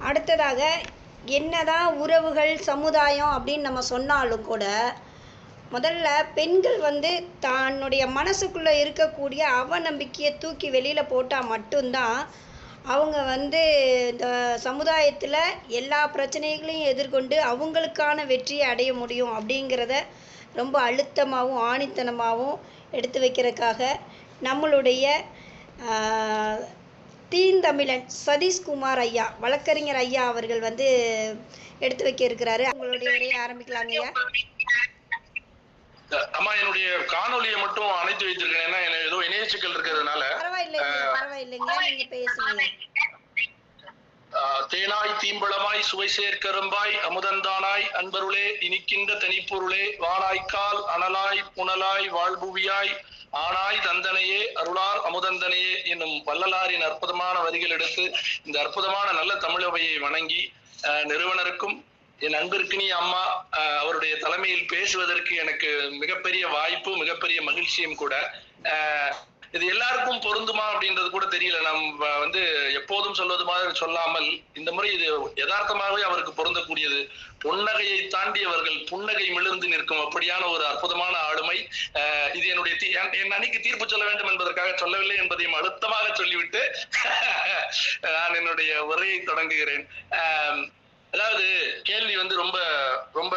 அடுத்ததாக என்னதான் உறவுகள் சமுதாயம் அப்படின்னு நம்ம சொன்னாலும் கூட முதல்ல பெண்கள் வந்து தன்னுடைய மனசுக்குள்ளே இருக்கக்கூடிய அவநம்பிக்கையை தூக்கி வெளியில் போட்டால் மட்டும்தான் அவங்க வந்து இந்த சமுதாயத்தில் எல்லா பிரச்சனைகளையும் எதிர்கொண்டு அவங்களுக்கான வெற்றியை அடைய முடியும் அப்படிங்கிறத ரொம்ப அழுத்தமாகவும் ஆணித்தனமாகவும் எடுத்து வைக்கிறதுக்காக நம்மளுடைய தீந்தமிழன் சதீஷ்குமார் ஐயா வழக்கறிஞர் ஐயா அவர்கள் வந்து எடுத்து வைக்க இருக்கிறாரு உங்களுடைய உரையை ஆரம்பிக்கலாங்க ஐயா. அம்மா என்னுடைய காணொலியை மட்டும் அணைத்து வைத்திருக்கேன் ஏன்னா ஏதோ இணைய சிக்கல் இருக்கிறதுனால. பரவாயில்லைங்க பரவாயில்லைங்க நீங்க பேசுங்க. தேனாய் தீம்பளமாய் சுவை சேர்க்கரும்பாய் அமுதந்தானாய் அன்பருளே இனிக்கின்ற தனிப்பொருளே வானாய்க்கால் அனலாய் புனலாய் வாழ்புவியாய் ஆனாய் தந்தனையே அருளார் அமுதந்தனையே என்னும் வள்ளலாரின் அற்புதமான வரிகள் எடுத்து இந்த அற்புதமான நல்ல தமிழவையை வணங்கி நிறுவனருக்கும் என் அன்பிற்கினி அம்மா அவருடைய தலைமையில் பேசுவதற்கு எனக்கு மிகப்பெரிய வாய்ப்பு மிகப்பெரிய மகிழ்ச்சியும் கூட. இது எல்லாருக்கும் பொருந்துமா அப்படின்றது கூட தெரியல. நம்ம வந்து எப்போதும் சொல்வது மாதிரி சொல்லாமல் இந்த முறை இது யதார்த்தமாகவே அவருக்கு பொருந்தக்கூடியது. புன்னகையை தாண்டி அவர்கள் புன்னகை மிளர்ந்து நிற்கும் அப்படியான ஒரு அற்புதமான ஆளுமை இது என்னுடைய என் அணிக்கு தீர்ப்பு சொல்ல வேண்டும் என்பதற்காக சொல்லவில்லை என்பதையும் அழுத்தமாக சொல்லிவிட்டு நான் என்னுடைய உரையை தொடங்குகிறேன். அதாவது கேள்வி வந்து ரொம்ப ரொம்ப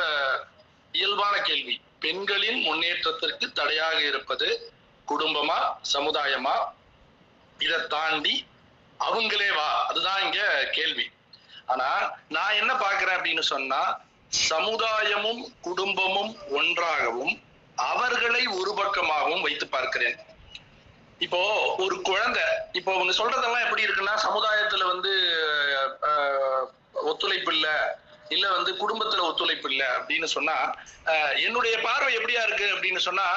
இயல்பான கேள்வி. பெண்களின் முன்னேற்றத்திற்கு தடையாக இருப்பது குடும்பமா சமுதாயமா இதை தாண்டி அவங்களே வா. அதுதான் இங்க கேள்வி. ஆனா நான் என்ன பாக்குறேன் அப்படின்னு சொன்னா சமுதாயமும் குடும்பமும் ஒன்றாகவும் அவர்களை ஒரு பக்கமாகவும் வைத்து பார்க்கிறேன். இப்போ ஒரு குழந்தை இப்போ அவங்க சொல்றதெல்லாம் எப்படி இருக்குன்னா சமுதாயத்துல வந்து ஒத்துழைப்பு இல்ல இல்ல வந்து குடும்பத்துல ஒத்துழைப்பு இல்ல அப்படின்னு சொன்னா அஹ், என்னுடைய பார்வை எப்படியா இருக்கு அப்படின்னு சொன்னா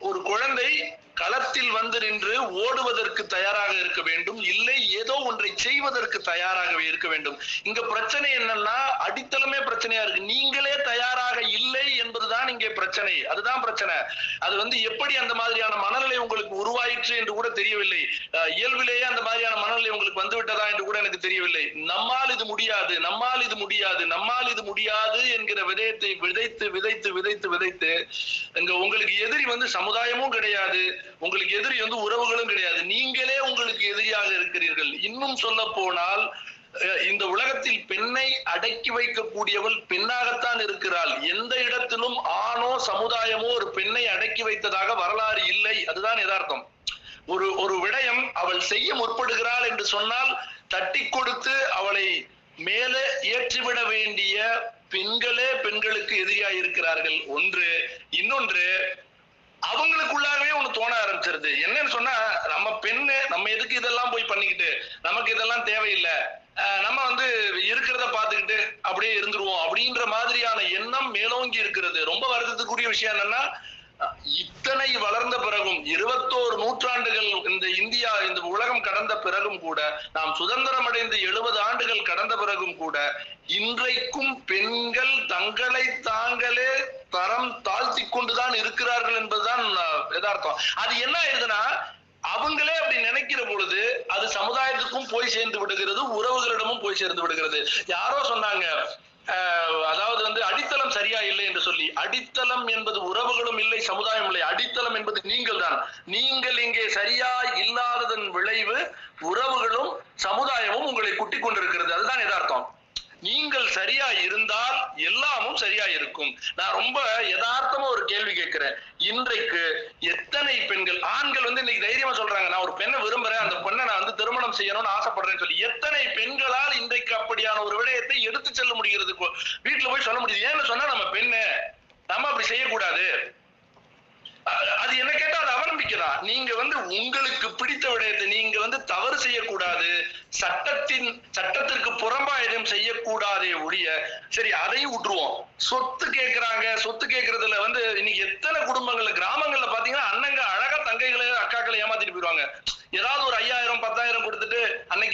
ஒரு குழந்தை களத்தில் வந்து நின்று ஓடுவதற்கு தயாராக இருக்க வேண்டும். இல்லை ஏதோ ஒன்றை செய்வதற்கு தயாராகவே இருக்க வேண்டும். இங்க பிரச்சனை என்னன்னா அடித்தளமே பிரச்சனையா இருக்கு. நீங்களே தயாராக இல்லை என்பதுதான் இங்கே பிரச்சனை. அதுதான் பிரச்சனை. அது வந்து எப்படி அந்த மாதிரியான மனநிலை உங்களுக்கு உருவாயிற்று என்று கூட தெரியவில்லை. அஹ் இயல்பிலேயே அந்த மாதிரியான மனநிலை உங்களுக்கு வந்து விட்டதா என்று கூட எனக்கு தெரியவில்லை. நம்மால் இது முடியாது. நம்மால் இது முடியாது. நம்மால் இது முடியாது என்கிற விதயத்தை விதைத்து விதைத்து விதைத்து விதைத்து இங்க உங்களுக்கு எதிரி வந்து சமுதாயமும் கிடையாது. உங்களுக்கு எதிரி வந்து உறவுகளும் கிடையாது. நீங்களே உங்களுக்கு எதிரியாக இருக்கிறீர்கள். இன்னும் சொல்ல போனால் இந்த உலகத்தில் பெண்ணை அடக்கி வைக்கக்கூடியவள் பெண்ணாகத்தான் இருக்கிறாள். எந்த இடத்திலும் ஆணோ சமுதாயமோ ஒரு பெண்ணை அடக்கி வைத்ததாக வரலாறு இல்லை. அதுதான் யதார்த்தம். ஒரு ஒரு விடயம் அவள் செய்ய முற்படுகிறாள் என்று சொன்னால் தட்டி கொடுத்து அவளை மேலே ஏற்றிவிட வேண்டிய பெண்களே பெண்களுக்கு எதிரியாக இருக்கிறார்கள் ஒன்று இன்னொன்று அவங்க ஆரம்பிச்சிருது. என்னன்னு சொன்னா நம்ம பெண்ணு நம்ம எதுக்கு இதெல்லாம் போய் பண்ணிக்கிட்டு நமக்கு இதெல்லாம் தேவையில்லை. நம்ம வந்து இருக்கிறத பார்த்துக்கிட்டு அப்படியே இருந்துருவோம். அப்படின்ற மாதிரியான எண்ணம் மேலோங்கி இருக்கிறது. ரொம்ப வருத்தத்துக்குரிய விஷயம் என்னன்னா இத்தனை வளர்ந்த பிறகும் இருபத்தோரு நூற்றாண்டுகள் இந்த இந்தியா இந்த கடந்த பிறகும் கூட நாம் சுதந்திரம் அடைந்து எழுபது ஆண்டுகள் கடந்த பிறகும் கூட இன்றைக்கும் பெண்கள் தங்களை தாங்களே தரம் தாழ்த்தி கொண்டுதான் இருக்கிறார்கள் என்பதுதான் யதார்த்தம். அது என்ன ஆயிடுதுன்னா அவங்களே அப்படி நினைக்கிற பொழுது அது சமுதாயத்துக்கும் போய் சேர்ந்து விடுகிறது உறவுகளிடமும் போய் சேர்ந்து விடுகிறது. யாரோ சொன்னாங்க அதாவது வந்து அடித்தளம் சரியா இல்லை என்று சொல்லி அடித்தளம் என்பது உறவுகளும் இல்லை சமுதாயம் இல்லை. அடித்தளம் என்பது நீங்கள் தான் நீங்கள் இங்கே சரியா இல்லாததன் விளைவு உறவுகளும் சமுதாயமும் உங்களை குட்டி கொண்டிருக்கிறது. அதுதான் எதார்த்தம் நீங்கள் சரியா இருந்தால் எல்லாமும் சரியா இருக்கும். நான் ரொம்ப யதார்த்தமா ஒரு கேள்வி கேட்கிறேன். இன்றைக்கு எத்தனை பெண்கள் ஆண்கள் வந்து இன்னைக்கு தைரியமா சொல்றாங்க. நான் ஒரு பெண்ணை விரும்புறேன். அந்த பெண்ணை திருமணம் செய்யணும்னு ஆசைப்படுறேன்னு சொல்லி எத்தனை பெண்களால் இன்றைக்கு அப்படியான ஒரு விடயத்தை எடுத்து செல்ல முடிகிறது வீட்டுல போய் சொல்ல முடியுது. ஏன்னு சொன்னா நம்ம பெண்ணு நம்ம அப்படி செய்யக்கூடாது. அது என்ன கேட்டா அது அவநம்பிக்கை நீங்க வந்து உங்களுக்கு பிடித்த விடயத்தை நீங்க வந்து தவறு செய்யக்கூடாது. சட்டத்தின் சட்டத்திற்கு புறம்பா எதுவும் செய்யக்கூடாதே ஒழிய சரி அதையும் விட்டுருவோம். சொத்து கேட்கிறாங்க சொத்து கேட்கறதுல வந்து இன்னைக்கு எத்தனை குடும்பங்கள்ல கிராமங்கள்ல பாத்தீங்கன்னா அண்ணங்க அழகா தங்கைகளை அக்காக்களை ஏமாத்திட்டு போயிடுவாங்க ஏதாவது ஒரு ஐயாயிரம்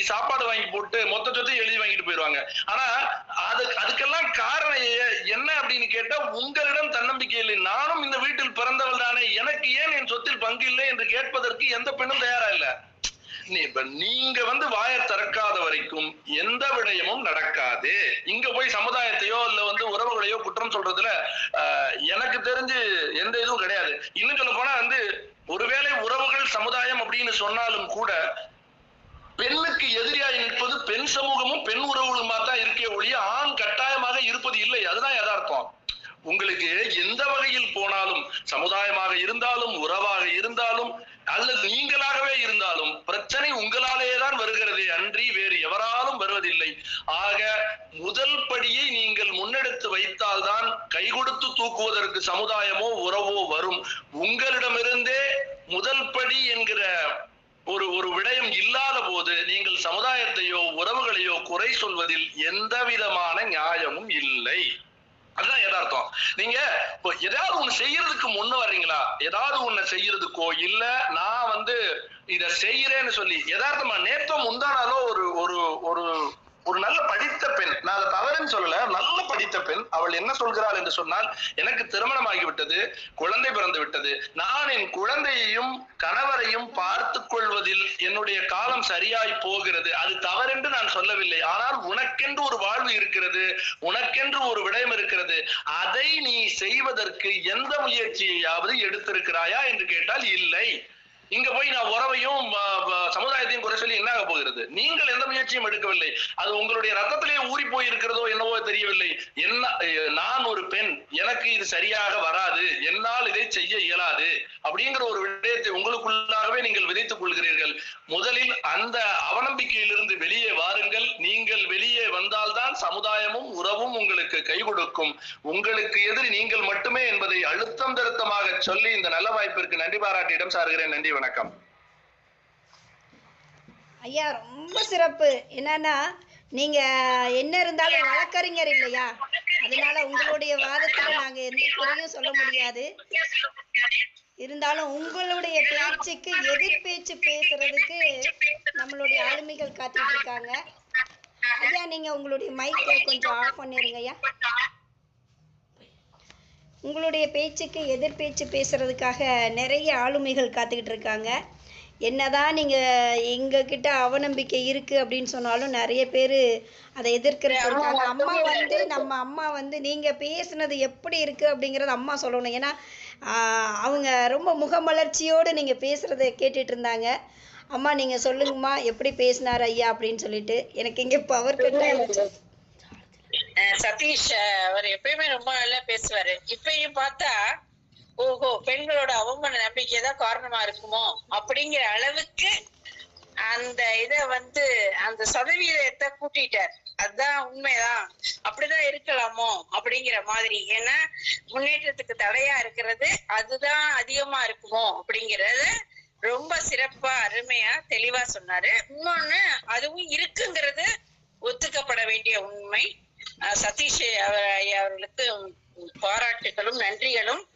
அன்னைக்கு சாப்பாடு வாங்கி போட்டு மொத்த சொத்தையும் எழுதி வாங்கிட்டு போயிடுவாங்க. ஆனா அது அதுக்கெல்லாம் காரணம் என்ன அப்படின்னு கேட்டா உங்களிடம் தன்னம்பிக்கை இல்லை. நானும் இந்த வீட்டில் பிறந்தவள் தானே. எனக்கு ஏன் என் சொத்தில் பங்கு இல்லை என்று கேட்பதற்கு எந்த பெண்ணும் தயாரா இல்ல? நீங்க வந்து வாயை திறக்காத வரைக்கும் எந்த விடயமும் நடக்காது. இங்க போய் சமுதாயத்தையோ இல்ல வந்து உறவுகளையோ குற்றம் சொல்றதுல எனக்கு தெரிஞ்சு எந்த இதுவும் கிடையாது. இன்னும் சொல்ல போனா வந்து ஒருவேளை உறவுகள் சமுதாயம் அப்படின்னு சொன்னாலும் கூட பெண்ணுக்கு எதிரியாக நிற்பது பெண் சமூகமும் பெண் உறவுகளுமா தான் இருக்கே ஒழிய ஆண் கட்டாயமாக இருப்பது இல்லை. அதுதான் யதார்த்தம். உங்களுக்கு எந்த வகையில் போனாலும் சமுதாயமாக இருந்தாலும் உறவாக இருந்தாலும் அல்லது நீங்களாகவே இருந்தாலும் பிரச்சனை உங்களாலேயே தான் வருகிறதே அன்றி வேறு எவராலும் வருவதில்லை. ஆக முதல் படியை நீங்கள் முன்னெடுத்து வைத்தால்தான் கை கொடுத்து தூக்குவதற்கு சமுதாயமோ உறவோ வரும். உங்களிடமிருந்தே முதல் படி என்கிற ஒரு ஒரு விடயம் இல்லாத போது நீங்கள் சமுதாயத்தையோ உறவுகளையோ குறை சொல்வதில் எந்த விதமான நியாயமும் இல்லை. அதுதான் எதார்த்தம் நீங்க இப்போ ஏதாவது ஒண்ணு செய்யறதுக்கு முன்ன வர்றீங்களா? ஏதாவது ஒண்ணு செய்யறதுக்கோ இல்ல நான் வந்து இத செய்யறேன்னு சொல்லி யதார்த்தமா நேத்தம் முந்தானாலோ ஒரு ஒரு ஒரு ஒரு நல்ல நான் சொல்லல நல்ல படித்த பெண் அவள் என்ன சொல்கிறாள் என்று சொன்னால் எனக்கு திருமணம் ஆகிவிட்டது குழந்தை பிறந்து விட்டது நான் என் குழந்தையையும் கணவரையும் பார்த்து கொள்வதில் என்னுடைய காலம் சரியாய் போகிறது. அது தவறென்று நான் சொல்லவில்லை. ஆனால் உனக்கென்று ஒரு வாழ்வு இருக்கிறது. உனக்கென்று ஒரு விடயம் இருக்கிறது. அதை நீ செய்வதற்கு எந்த முயற்சியையாவது எடுத்திருக்கிறாயா? என்று கேட்டால் இல்லை. இங்க போய் நான் உறவையும் சமுதாயத்தையும் குறை சொல்லி என்ன ஆக போகிறது? நீங்கள் எந்த முயற்சியும் எடுக்கவில்லை. அது உங்களுடைய ரத்தத்திலேயே ஊறி போய் இருக்கிறதோ என்னவோ தெரியவில்லை. என்ன நான் ஒரு பெண் எனக்கு இது சரியாக வராது என்னால் இதை செய்ய இயலாது அப்படிங்கிற ஒரு விடயத்தை உங்களுக்குள்ளாகவே நீங்கள் விதைத்துக் கொள்கிறீர்கள். முதலில் அந்த அவநம்பிக்கையிலிருந்து வெளியே வாருங்கள். நீங்கள் வெளியே வந்தால்தான் சமுதாயமும் உறவும் உங்களுக்கு கை கொடுக்கும். உங்களுக்கு எதிரி நீங்கள் மட்டுமே என்பதை அழுத்தம் திருத்தமாக சொல்லி இந்த நல்ல வாய்ப்பிற்கு நன்றி பாராட்டி இடம் சாருகிறேன். நன்றி வணக்கம். ஐயா ரொம்ப சிறப்பு. என்னன்னா நீங்க என்ன இருந்தாலும் வழக்கறிஞர் இல்லையா? அதனால உங்களுடைய வாதத்துல நாங்க எந்த குறையும் சொல்ல முடியாது. இருந்தாலும் உங்களுடைய பேச்சுக்கு எதிர் பேச்சு பேசுறதுக்கு நம்மளுடைய ஆளுமைகள் காத்துட்டு இருக்காங்க. ஐயா நீங்க உங்களுடைய மைக்கை கொஞ்சம் ஆஃப் பண்ணிருங்க ஐயா. உங்களுடைய பேச்சுக்கு எதிர் பேச்சு பேசுறதுக்காக நிறைய ஆளுமைகள் காத்துக்கிட்டு இருக்காங்க. என்னதான் நீங்க எங்ககிட்ட அவநம்பிக்கை இருக்கு அப்படின்னு சொன்னாலும் நிறைய பேர் அதை எதிர்க்கிறதுக்கு இருக்காங்க அம்மா வந்து நம்ம அம்மா வந்து நீங்க பேசுனது எப்படி இருக்கு அப்படிங்கறத அம்மா சொல்லணும். ஏன்னா அவங்க ரொம்ப முகமலர்ச்சியோடு நீங்க பேசுறத கேட்டுட்டு இருந்தாங்க. அம்மா நீங்க சொல்லுங்கம்மா எப்படி பேசினார் ஐயா அப்படின்னு சொல்லிட்டு எனக்கு இங்க பவர் கட் ஆயிடுச்சு. சதீஷ் அவர் எப்பயுமே ரொம்ப நல்லா பேசுவாரு. இப்பயும் பார்த்தா ஓஹோ பெண்களோட அவமான நம்பிக்கை தான் காரணமா இருக்குமோ? அப்படிங்கிற அளவுக்கு அந்த இத வந்து அந்த சதவீதத்தை கூட்டிட்டார். அதுதான் உண்மைதான். அப்படிதான் இருக்கலாமோ? அப்படிங்கிற மாதிரி. ஏன்னா முன்னேற்றத்துக்கு தடையா இருக்கிறது அதுதான் அதிகமா இருக்குமோ? அப்படிங்கறத ரொம்ப சிறப்பா அருமையா தெளிவா சொன்னாரு. இன்னொன்னு அதுவும் இருக்குங்கிறது ஒத்துக்கப்பட வேண்டிய உண்மை. அஹ் சதீஷ் அவர் அவர்களுக்கு பாராட்டுகளும் நன்றிகளும்